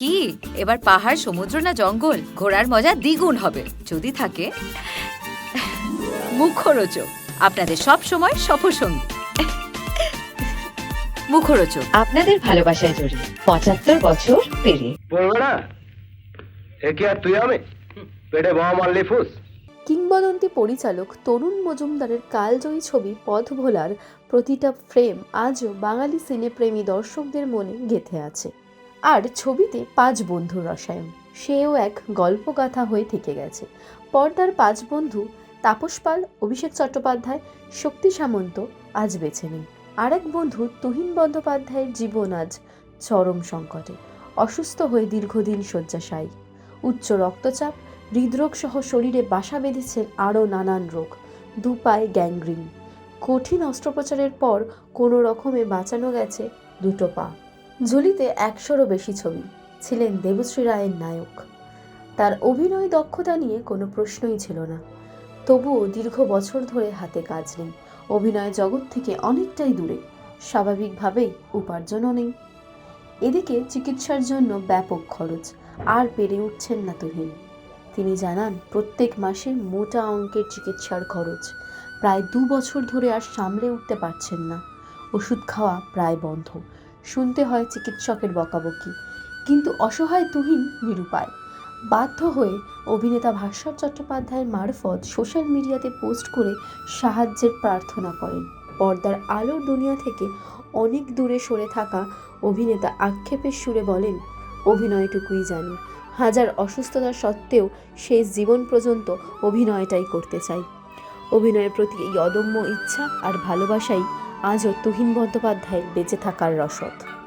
কি? এবার পাহাড় সমুদ্র না জঙ্গল? ঘোরার মজা দ্বিগুণ হবে। যদি থাকে মুখরোচক। আপনাদের সব সময় সফরসঙ্গী। মুখরোচক। আপনাদের ভালোবাসায় জড়িয়ে পঁচাত্তর বছর পেরিয়ে। বলবে না এ কি আর তুই আমি? পেটে বাবা মারলি ফুস। কিংবদন্তি পরিচালক তরুণ মজুমদারের কালজয়ী ছবি পথ ভোলার প্রতিটা ফ্রেম আজও বাঙালি সিনেপ্রেমী দর্শকদের মনে গেঁথে আছে। আর ছবিতে পাঁচ বন্ধুর রসায়ন। সেও এক গল্পগাথা হয়ে থেকে গেছে। পর্দার পাঁচ বন্ধু তাপস পাল, অভিষেক চট্টোপাধ্যায়, শক্তি সামন্ত আজ বেছে নেই আর এক বন্ধু তুহিন বন্দ্যোপাধ্যায়ের জীবন আজ চরম সংকটে। অসুস্থ হয়ে দীর্ঘদিন শয্যাশায়ী। উচ্চ রক্তচাপ হৃদরোগ সহ শরীরে বাসা বেঁধেছে আরও নানান রোগ। দু পায়ে গ্যাংগ্রিন। কঠিন অস্ত্রোপচারের পর কোনো রকমে বাঁচানো গেছে দুটো পা। ঝুলিতে একশোরও বেশি ছবি ছিলেন দেবশ্রী রায়ের নায়ক। তার অভিনয় দক্ষতা নিয়ে কোনো প্রশ্নই ছিল না। তবুও দীর্ঘ বছর ধরে হাতে কাজ নেই। অভিনয় জগৎ থেকে অনেকটাই দূরে। স্বাভাবিকভাবেই উপার্জনও নেই। এদিকে চিকিৎসার জন্য ব্যাপক খরচ, আর পেরে উঠছেন না তুহিন। তিনি জানান, প্রত্যেক মাসে মোটা অঙ্কের চিকিৎসার খরচ। প্রায় দু বছর ধরে আর সামলে উঠতে পারছেন না। ওষুধ খাওয়া প্রায় বন্ধ। শুনতে হয় চিকিৎসকের বকাবকি। কিন্তু অসহায় তুহিন নিরুপায়। বাধ্য হয়ে অভিনেতা ভাস্বর চট্টোপাধ্যায়ের মারফত সোশ্যাল মিডিয়াতে পোস্ট করে সাহায্যের প্রার্থনা করেন। পর্দার আলোর দুনিয়া থেকে অনেক দূরে সরে থাকা অভিনেতা আক্ষেপের সুরে বলেন, অভিনয়টুকুই জানি। হাজার অসুস্থতা সত্ত্বেও শেষ জীবন পর্যন্ত অভিনয়টাই করতে চাই। অভিনয়ের প্রতি এই অদম্য ইচ্ছা আর ভালোবাসাই আজও তুহিন বন্দ্যোপাধ্যায়ের বেঁচে থাকার রসদ।